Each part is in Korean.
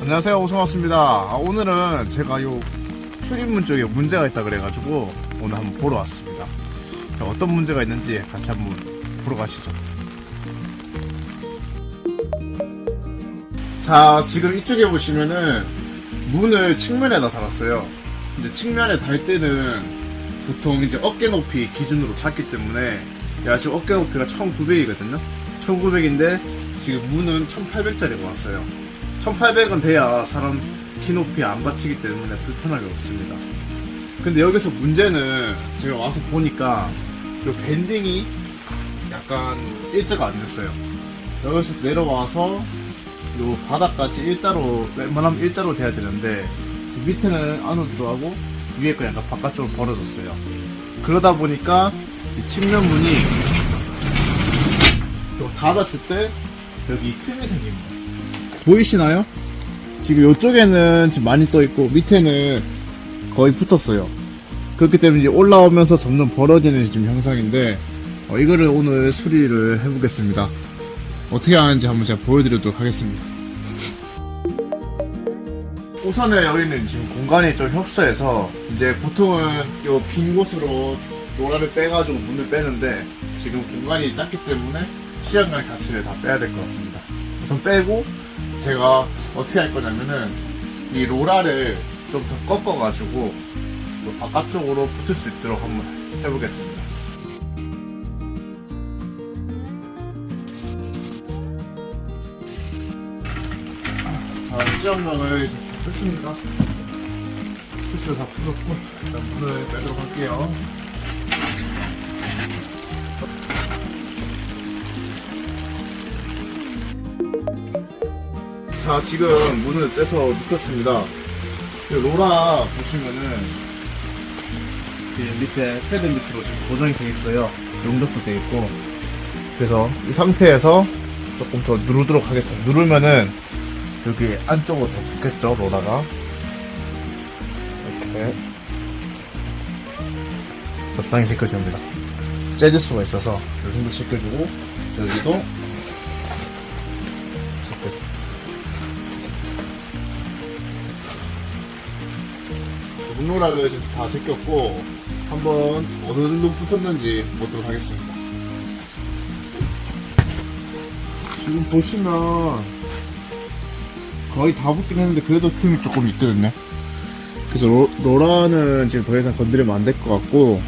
안녕하세요. 오성왔습니다. 아, 오늘은 제가 요 출입문 쪽에 문제가 있다 그래가지고 오늘 한번 보러 왔습니다. 자, 어떤 문제가 있는지 같이 한번 보러 가시죠. 자 지금 이쪽에 보시면은 문을 측면에다 달았어요. 이제 측면에 달 때는 보통 이제 어깨 높이 기준으로 찾기 때문에 제가 지금 어깨 높이가 1900이거든요? 1900인데 지금 문은 1800짜리가 왔어요 1800은 돼야 사람 키 높이 안 받치기 때문에 불편하게 없습니다. 근데 여기서 문제는 제가 와서 보니까 이 밴딩이 약간 일자가 안 됐어요. 여기서 내려와서 요 바닥까지 일자로 웬만하면 일자로 돼야 되는데 밑에는 안으로 들어가고 위에 거 약간 바깥쪽으로 벌어졌어요. 그러다 보니까 이 측면문이 요 닫았을 때 여기 틈이 생깁니다. 보이시나요? 지금 이쪽에는 지금 많이 떠 있고 밑에는 거의 붙었어요. 그렇기 때문에 올라오면서 점점 벌어지는 지금 현상인데 어, 이거를 오늘 수리를 해보겠습니다. 어떻게 하는지 한번 제가 보여드리도록 하겠습니다. 우선은 여기는 지금 공간이 좀 협소해서 이제 보통은 이 빈 곳으로 노라를 빼가지고 문을 빼는데 지금 공간이 작기 때문에 시간각 자체를 다 빼야 될 것 같습니다. 우선 빼고 제가 어떻게 할 거냐면은 이 로라를 좀 더 꺾어가지고 또 바깥쪽으로 붙을 수 있도록 한번 해보겠습니다. 자, 시험장을 다 뺐습니다. 피스를 다 풀었고, 일단 문을 빼도록 할게요. 자, 지금 문을 떼서 눕혔습니다. 이 로라 보시면은 지금 밑에 패드 밑으로 지금 고정이 돼 있어요. 용접도 돼 있고. 그래서 이 상태에서 조금 더 누르도록 하겠습니다. 누르면은 여기 안쪽으로 더 붙겠죠, 로라가. 이렇게 적당히 제껴줍니다. 재질 수가 있어서 이 정도 제껴주고 여기도 문노라를 지금 다 제꼈고 한번 어느 정도 붙었는지 보도록 하겠습니다. 지금 보시면 거의 다 붙긴 했는데 그래도 틈이 조금 있거든요. 그래서 로, 로라는 지금 더 이상 건드리면 안 될 것 같고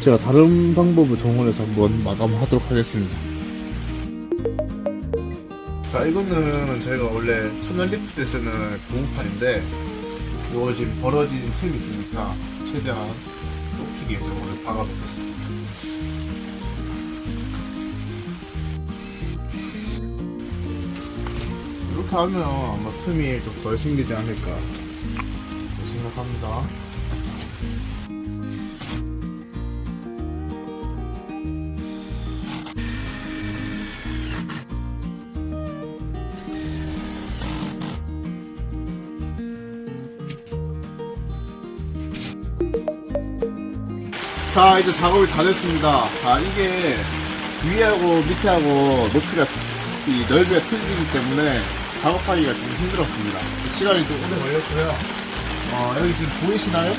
제가 다른 방법을 동원해서 한번 마감하도록 하겠습니다. 자 이거는 저희가 원래 천연 리프트 때 쓰는 고무판인데 이거 지금 벌어진 틈이 있으니까 최대한 좁히기 위해서 오늘 박아놓겠습니다. 이렇게 하면 아마 틈이 좀 덜 생기지 않을까 생각합니다. 자 이제 작업이 다 됐습니다. 자 이게 위하고 밑에하고 높이가 이 넓이가 틀리기 때문에 작업하기가 좀 힘들었습니다. 시간이 좀 오래 걸렸고요. 어, 여기 지금 보이시나요?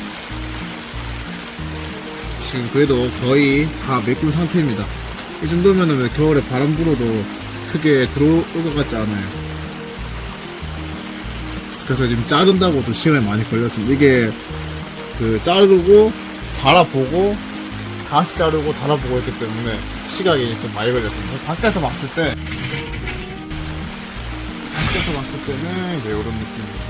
지금 그래도 거의 다 메꾼 상태입니다. 이 정도면은 겨울에 바람 불어도 크게 들어올 것 같지 않아요. 그래서 지금 자른다고 좀 시간이 많이 걸렸습니다. 이게 그 자르고 달아보고 다시 자르고 달아보고 했기 때문에 시간이 좀 많이 걸렸습니다. 밖에서 봤을 때 밖에서 봤을 때는 이제 이런 느낌입니다.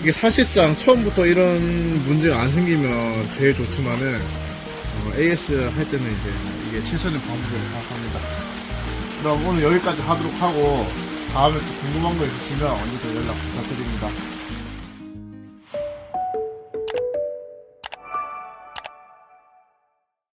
이게 사실상 처음부터 이런 문제가 안 생기면 제일 좋지만은 어, AS 할 때는 이제 이게 최선의 방법이라고 생각합니다. 그럼 오늘 여기까지 하도록 하고 다음에 또 궁금한 거 있으시면 언제든 연락 부탁드립니다.